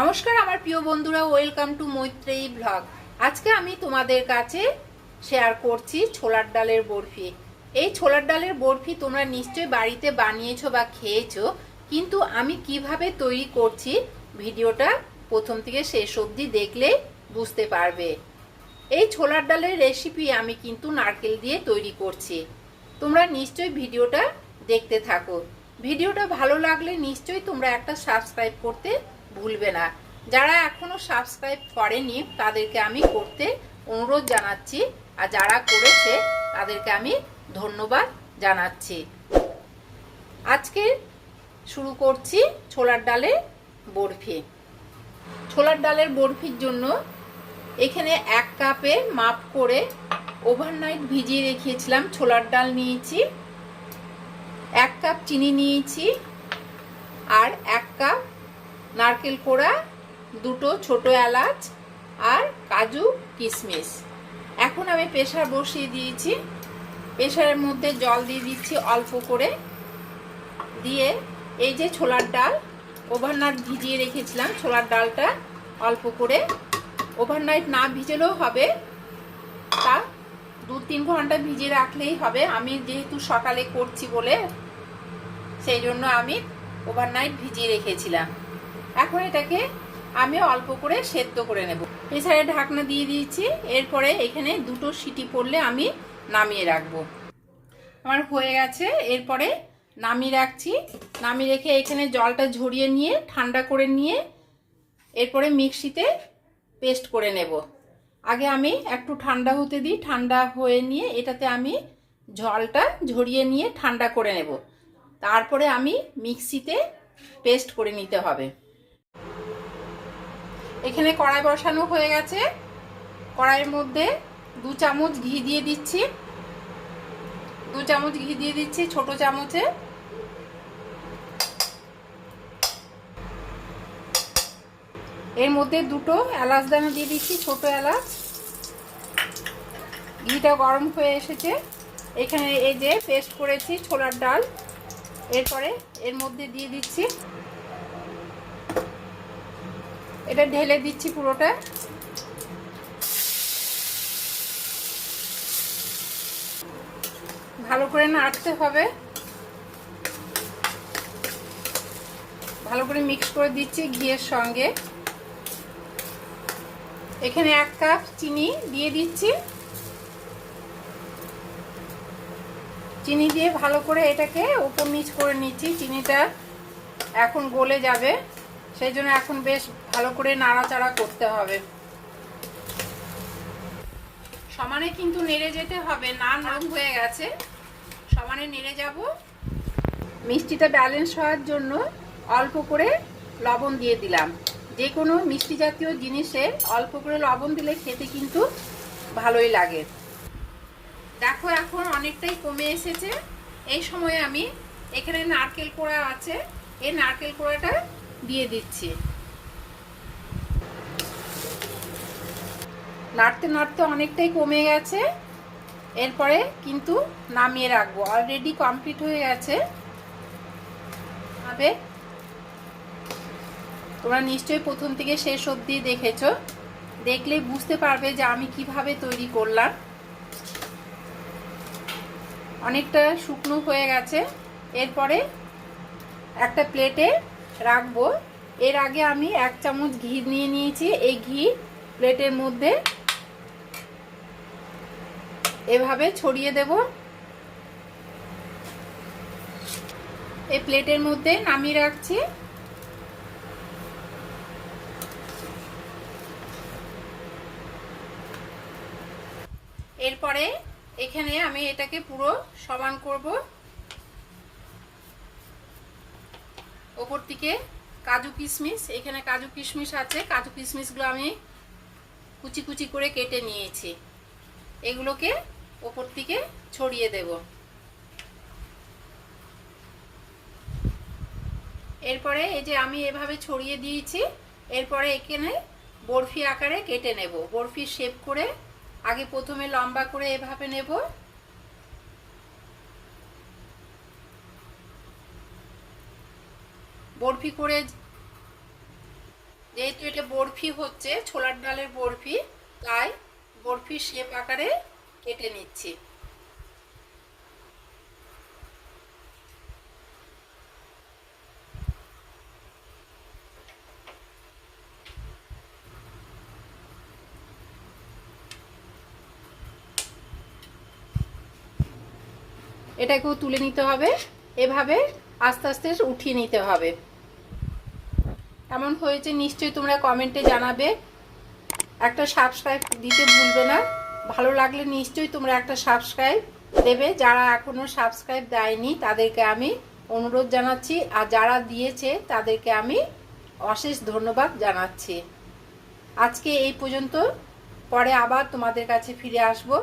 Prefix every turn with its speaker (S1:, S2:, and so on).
S1: নমস্কার, আমার প্রিয় বন্ধুরা, ওয়েলকাম টু মৈত্রেয়ী ব্লগ। আজকে আমি তোমাদের কাছে শেয়ার করছি ছোলার ডালের বরফি। এই ছোলার ডালের বরফি তোমরা নিশ্চয়ই বাড়িতে বানিয়েছো বা খেয়েছো, কিন্তু আমি কীভাবে তৈরি করছি ভিডিওটা প্রথম থেকে শেষ অবধি দেখলে বুঝতে পারবে। এই ছোলার ডালের রেসিপি আমি কিন্তু নারকেল দিয়ে তৈরি করছি। তোমরা নিশ্চয়ই ভিডিওটা দেখতে থাকো। ভিডিওটা ভালো লাগলে নিশ্চয়ই তোমরা একটা সাবস্ক্রাইব করতে ভুলবে না। যারা এখনও সাবস্ক্রাইব করেনি, তাদেরকে আমি করতে অনুরোধ জানাচ্ছি। আর যারা করেছে, তাদেরকে আমি ধন্যবাদ জানাচ্ছি। আজকে শুরু করছি ছোলার ডালের বরফি। ছোলার ডালের বরফির জন্য এখানে এক কাপে মাপ করে ওভারনাইট ভিজিয়ে রেখেছিলাম। ছোলার ডাল নিয়েছি, এক কাপ চিনি নিয়েছি, আর এক কাপ নারকেল কোড়া, দুটো ছোট এলাচ আর কাজু কিশমিশ এখন আমি প্রেশার বসিয়ে দিয়েছি। প্রেশারের মধ্যে জল দিয়ে দিচ্ছি অল্প করে। দিয়ে এই যে ছোলার ডাল, ওভারনাইট ভিজিয়ে রেখেছিলাম ছোলার ডালটা অল্প করে। ওভারনাইট না ভিজলেও হবে। তা দু তিন ঘণ্টা ভিজিয়ে রাখলেই হবে। আমি যেহেতু সকালে করছি বলে, সেই জন্য আমি ওভারনাইট ভিজিয়ে রেখেছিলাম। এখন এটাকে আমি অল্প করে সেদ্ধ করে নেব। প্রেসারে ঢাকনা দিয়ে দিয়েছি। এরপরে এখানে দুটো সিটি পড়লে আমি নামিয়ে রাখব। আমার হয়ে গেছে। এরপরে নামিয়ে রাখছি। নামিয়ে রেখে এখানে জলটা ঝরিয়ে নিয়ে, ঠান্ডা করে নিয়ে এরপরে মিক্সিতে পেস্ট করে নেব। আগে আমি একটু ঠান্ডা হতে দিই। ঠান্ডা হয়ে নিয়ে এটাতে আমি জলটা ঝরিয়ে নিয়ে ঠান্ডা করে নেব। তারপরে আমি মিক্সিতে পেস্ট করে নিতে হবে। এখানে কড়াই বসানো হয়ে গেছে। কড়াইয়ের মধ্যে দু চামচ ঘি দিয়ে দিচ্ছি। দু চামচ ঘি দিয়ে দিচ্ছি ছোট চামচে। এর মধ্যে দুটো এলাচ দানা দিয়ে দিচ্ছি, ছোট এলাচ। ঘিটা গরম হয়ে এসেছে। এখানে এই যে পেস্ট করেছি ছোলার ডাল। এরপরে এর মধ্যে দিয়ে দিচ্ছি এটা ঢেলে দিচ্ছি পুরোটা। ভালো করে নাড়তে হবে। ভালো করে মিক্স করে দিচ্ছি ঘিয়ের সঙ্গে। এখানে এক কাপ চিনি দিয়ে দিচ্ছি। চিনি দিয়ে ভালো করে এটাকে উপর নিচ করে নিচ্ছি। চিনিটা এখন গলে যাবে। সেই জন্য এখন বেশ ভালো করে নাড়াচাড়া করতে হবে। সমানে কিন্তু নেড়ে যেতে হবে, না নরম হয়ে গেছে। সমানে নেড়ে যাব। মিষ্টিটা ব্যালেন্স হওয়ার জন্য অল্প করে লবণ দিয়ে দিলাম। যে কোনো মিষ্টি জাতীয় জিনিসে অল্প করে লবণ দিলে খেতে কিন্তু ভালোই লাগে। দেখো এখন অনেকটাই কমে এসেছে। এই সময় আমি এখানে নারকেল কোড়া আছে। এই নারকেল কোড়াটা দিয়ে দিচ্ছি। নাড়তে নাড়তে অনেকটাই কমে গেছে। এরপরে কিন্তু নামিয়ে রাখব। অলরেডি কমপ্লিট হয়ে গেছে। হবে তোমরা নিশ্চয়ই প্রথম থেকে শেষ অবধি দেখেছ। দেখলেই বুঝতে পারবে যে আমি কীভাবে তৈরি করলাম। অনেকটা শুকনো হয়ে গেছে। এরপরে একটা প্লেটে রাখব। এর আগে আমি এক চামচ ঘি নিয়ে নিয়েছি। এই ঘি প্লেটের মধ্যে এভাবে ছড়িয়ে দেব। এই প্লেটের মধ্যে নামিয়ে রাখছি। এরপরে এখানে আমি এটাকে পুরো সমান করব। ওপর থেকে কাজু কিশমিশ, এখানে কাজু কিশমিশ আছে। কাজু কিশমিশগুলো আমি কুচি কুচি করে কেটে নিয়েছি। এগুলোকে ওপর থেকে ছড়িয়ে দেব। এরপরে এই যে আমি এভাবে ছড়িয়ে দিয়েছি, এরপরে এখানে বরফি আকারে কেটে নেব। বরফি শেপ করে আগে প্রথমে লম্বা করে এভাবে নেব। বরফি করে যেহেতু এটা বরফি হচ্ছে, ছোলার ডালের বরফি, তাই বরফির শেপ আকারে কেটে নিচ্ছি। এটাকেও তুলে নিতে হবে। এভাবে আস্তে আস্তে উঠিয়ে নিতে হবে। এমন হয়েছে, নিশ্চয়ই তোমরা কমেন্টে জানাবে। একটা সাবস্ক্রাইব দিতে ভুলবে না। ভালো লাগলে নিশ্চয়ই তোমরা একটা সাবস্ক্রাইব দেবে। যারা এখনও সাবস্ক্রাইব দেয়নি, তাদেরকে আমি অনুরোধ জানাচ্ছি। আর যারা দিয়েছে, তাদেরকে আমি অশেষ ধন্যবাদ জানাচ্ছি। আজকে এই পর্যন্ত। পরে আবার তোমাদের কাছে ফিরে আসব।